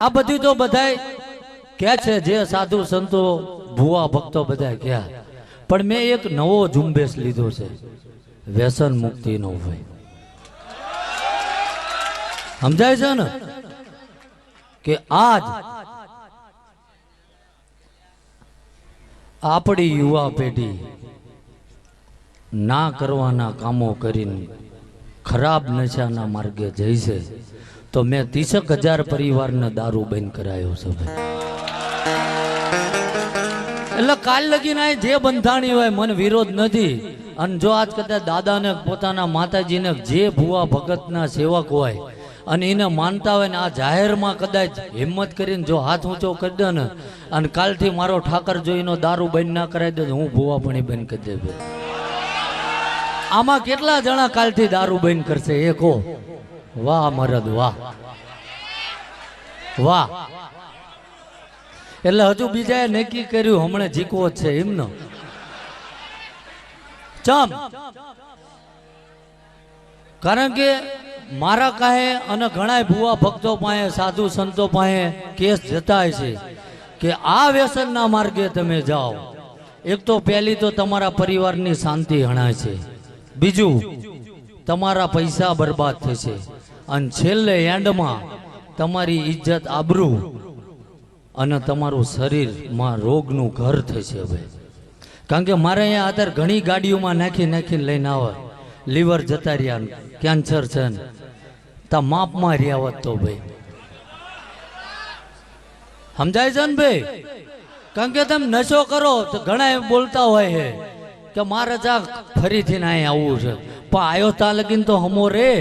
આ બધું તો બધા કે છે, જે સાધુ સંતો, ભુવા ભક્તો બધા ક્યાં પણ મેં એક નવો ઝુંબેશ લીધો છે, વ્યસન મુક્તિનો ભાઈ સમજાય છે ને? કે આજ આપણી યુવા પેઢી ના કરવાના કામો કરીને ખરાબ નશાના માર્ગે જઈ છે, તો મેં ત્રીસક હજાર પરિવારને દારૂ બંધ કરાયો છે એટલે કાલ લગીને જે બંધાણી હોય મને વિરોધ નથી. અને જો આજ કદાચ દાદાને પોતાના માતાજીને જે ભુવા ભગતના સેવક હોય, અને એને માનતા હોય ને આ જાહેરમાં કદાચ હિંમત કરીને જો હાથ ઊંચો કરી દે ને, અને કાલથી મારો ઠાકર જોઈનો દારૂ બંધ ના કરાવી દે હું ભુવા પણ બંધ કરી દે આમાં કેટલા જણા કાલથી દારૂ બંધ કરશે? એ કહો વાહ, મરદ, વાહ. વાહ. એટલે હજુ બીજાએ નક્કી કર્યું, હમણાં જીકવો છે એમનો ચમ. કારણ કે મારા કાહે અને ઘણા ભુવા ભક્તો પાસે, સાધુ સંતો પાસે કેસ જતાય છે કે આ વ્યસનના માર્ગે તમે જાઓ. એક તો પહેલી તો તમારા પરિવારની શાંતિ હણાય છે. બીજું, તમારા પૈસા બરબાદ થશે. અને છેલ્લે એન્ડમાં તમારી ઇજ્જત આબરૂ અને તમારું શરીરમાં રોગનું ઘર થશે હવે. કારણ કે મારે અહીંયા અત્યારે ઘણી ગાડીઓમાં નાખી નાખીને લઈને આવે. લીવર જતા રહ્યા કેન્સર છે ને. તા માપમાં રહ્યા હોત તો ભાઈ. સમજાય છે ને ભાઈ? કારણ કે તમે નશો કરો તો ઘણા બોલતા હોય છે. કે મારે જા ફરીથી ના આવવું છે. પણ આયો તા લગીન તો હમો રે.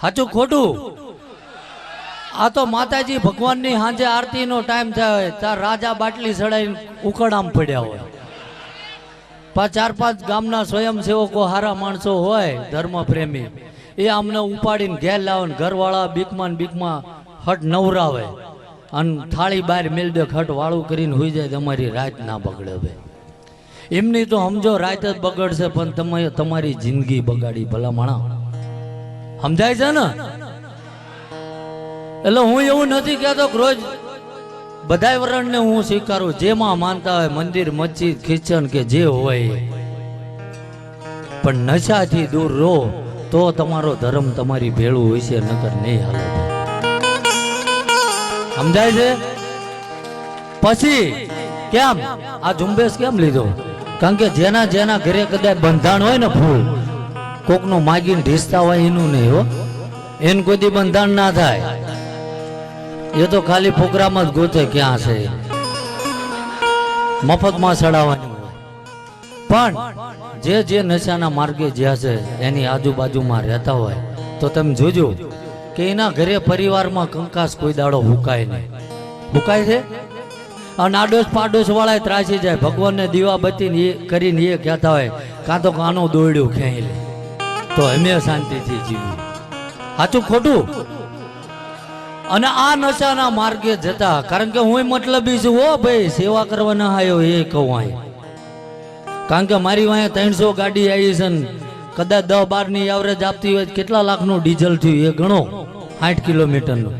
સાચું ખોટું? આ તો માતાજી ભગવાનની સાંજે આરતીનો ટાઈમ થયો હોય ત્યાં રાજા બાટલી ચડાવીને ઉકળામ પડ્યા હોય. પાંચ ચાર પાંચ ગામના સ્વયંસેવકો હારા માણસો હોય ધર્મ પ્રેમી એ અમને ઉપાડીને ઘેર લાવે ઘરવાળા બીકમાં બીકમાં હટ નવરાવે. અને થાળી બહાર મેલ દે હટ વાળું કરીને હોઈ જાય, તમારી રાત ના બગડે ભાઈ એમની તો સમજો, રાત જ બગડશે, પણ તમે તમારી જિંદગી બગાડી, ભલા માણા. સમજાય છે ને? એટલે હું એવું નથી કહેતો રોજ બધાય વરણને હું સ્વીકારું, જેમાં માનતા હોય, મંદિર, મસ્જિદ કિચન કે જે હોય. પણ નશાથી દૂર રહો, તો તમારો ધર્મ તમારી ભેળું હોય છે, નકર નહીં હાલે. સમજાય છે? પછી કેમ? આ ઝુંબેશ કેમ લીધો? કારણ કે જેના જેના ઘરે કદાચ બંધાણ હોય ને ફૂલ કોકનું માગીને ઢીસતા હોય એનું નહીં હો. એનું કોઈ બંધાણ ના થાય. એ તો ખાલી ફોકરામાં જ ગોતે ક્યાં છે. મફતમાં ચડાવવાની પણ જે જે નશાના માર્ગે જ્યાં છે, એની આજુબાજુમાં રહેતા હોય, તો તમે જોજો. કે એના ઘરે પરિવારમાં કંકાસ કોઈ દાડો હુકાય નહીં. હુકાય છે? અને આડોશ પાડોશ વાળા ત્રાસી જાય. ભગવાનને દીવા બત્તી કરીને એ કહેતા હોય, કાં તો કાનો દોડ્યું ખેંચી લે. તો અમે શાંતિથી જીવી સાચું ખોટું? અને આ નશાના માર્ગે જતા, કારણ કે હું મતલબી છું હો ભાઈ, સેવા કરવાના આવ્યો એ કહું કારણ કે મારી વાંહે ત્રણસો ગાડી આવી છે ને કદાચ દસ બારની એવરેજ આપતી હોય કેટલા લાખનું ડીઝલ થયું એ ગણો. સાઠ કિલોમીટરનું.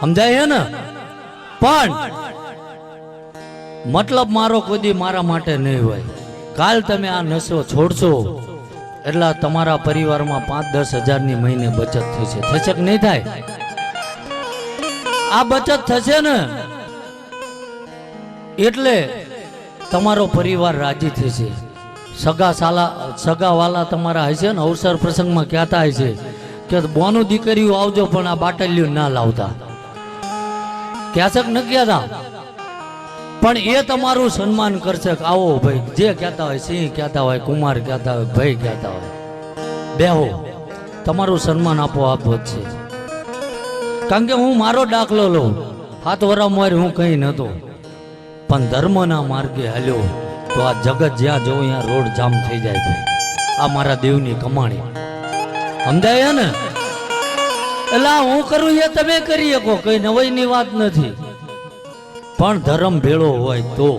સમજાય છે ને? પણ મતલબ મારો કોઈ મારા માટે નહીં હોય. કાલ તમે આ નશો છોડશો, એટલે તમારા પરિવારમાં પાંચ દસ હજારની મહિને બચત થશે. થશે કે નહીં થાય? આ બચત થશે ને? એટલે તમારો પરિવાર રાજી થશે. સગા સાલા સગા વાલા તમારા હશે ને? અવસર પ્રસંગમાં કહેતા હશે કે બોનું દીકરીઓ આવજો, પણ આ બાટલીઓ ના લાવતા. કહેશે કે ન કહેતા પણ એ તમારું સન્માન કરશે આવો ભાઈ, જે કહેતા હોય સિંહ કહેતા હોય, કુમાર કહેતા હોય, ભાઈ કહેતા હોય. બેહો. તમારું સન્માન આપો આપો જ છે કારણ કે હું મારો દાખલો લઉં. હાથ વરા મારી હું કઈ નતો પણ ધર્મના માર્ગે હાલ્યો. તો આ જગત જ્યાં જોઉં ત્યાં રોડ જામ થઈ જાય ભાઈ આ મારા દેવની કમાણી. સમજાય ને? એટલે હું કરું એ તમે કરી શકો, કઈ નવાઈની વાત નથી. પણ ધર્મ ભેળો હોય તો.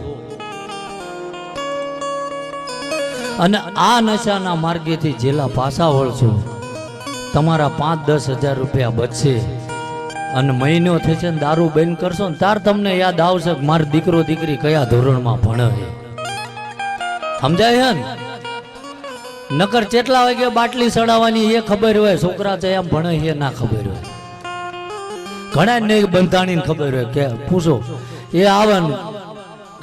અને આ નશાના માર્ગેથી જેલા પાછા વળશો, તમારા પાંચ દસ હજાર રૂપિયા બચશે. અને મહિનો થશે ને દારૂ બંધ કરશો ને, તાર તમને યાદ આવશે મારો દીકરો દીકરી કયા ધોરણમાં ભણે સમજાય છે ને? નકર ચેટલા વાગે બાટલી સડાવવાની એ ખબર હોય, છોકરા છે એમ ભણે એ ના ખબર હોય. ઘણા ને બંધાણી ખબર હોય, કે પૂછો, એ આવે ને,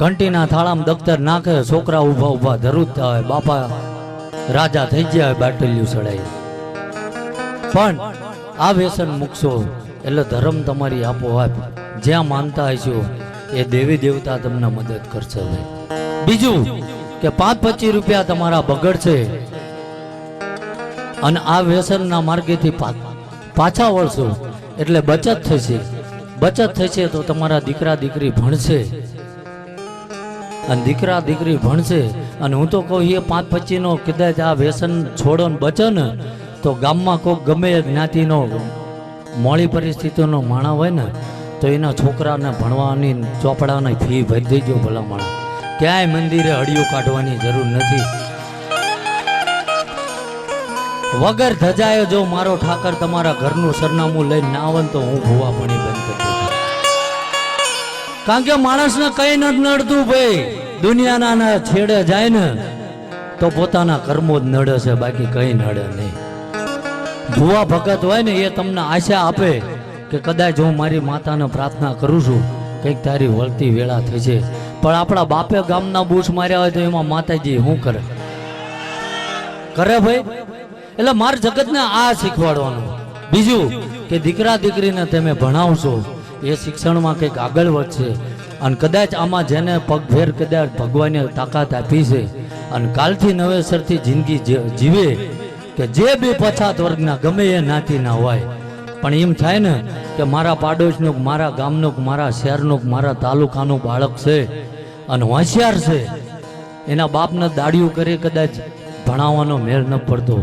ઘંટીના થાળામાં દફતર નાખે, છોકરા ઊભા ઊભા ધરુજતા હોય, બાપા રાજા થઈ ગયા હોય બાટલીયું સડાઈ પણ આ વ્યસન મૂકશો, એટલે ધર્મ તમારી આપોઆપ જ્યાં માનતા હશો, એ દેવી દેવતા તમને મદદ કરશે બીજું કે પાંચ પચીસ રૂપિયા તમારા બગડશે અને આ વ્યસનના માર્ગેથી પાછા વળશો. એટલે બચત થશે. બચત થશે તો તમારા દીકરા દીકરી ભણશે. અને દીકરા દીકરી ભણશે. અને હું તો કહું, એ પાંચ પચીનો કદાચ આ વ્યસન છોડો ને બચો ને તો ગામમાં કોઈક ગમે જ્ઞાતિનો મોડી પરિસ્થિતિનો માણા હોય ને, તો એના છોકરાને ભણવાની ચોપડાની ફી ભરી દેજો ભલા માણા ક્યાંય મંદિરે હળિયું કાઢવાની જરૂર નથી. વગર ધજાયો જો મારો ઠાકર તમારા ઘરનું સરનામું લઈને ના આવે તો હું ભૂવા પણ બંધ કરી કારણ કે માણસને કઈ નથી નડતું ભાઈ. દુનિયાના છેડે જાય ને તો પોતાના કર્મો જ નડે છે, બાકી કઈ નડે નહીં. ભુવા ભગત હોય ને એ તમને આશા આપે કે કદાચ હું મારી માતાને પ્રાર્થના કરું છું, કંઈક તારી વળતી વેળા થઈ છે પણ આપણા બાપે ગામના બૂટ માર્યા હોય તો એમાં માતાજી શું કરે? કરે ભાઈ? એટલે માર જગતને આ શીખવાડવાનું. બીજું કે દીકરા દીકરીને તમે ભણાવશો, એ શિક્ષણમાં કંઈક આગળ વધશે. અને કદાચ આમાં જેને પગભેર કદાચ ભગવાને તાકાત આપી છે, અને કાલથી નવેસરથી જિંદગી જીવે, કે જે બી પછાત વર્ગના ગમે એ નાતીના હોય પણ એમ થાય ને કે મારા પાડોશનું, મારા ગામનું, મારા શહેરનું, મારા તાલુકાનું બાળક છે અને હોશિયાર છે. એના બાપને દાડિયું કરે કદાચ ભણાવવાનો મેળ ન પડતો.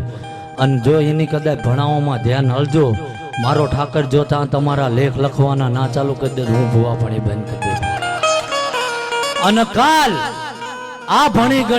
અને જો એની કદાચ ભણાવવામાં ધ્યાન હલજો, મારો ઠાકર જો ત્યાં તમારા લેખ લખવાના ના ચાલુ કરી દે હું ભૂવા ભણી બંધ કરી અને કાલ આ ભણી ગણી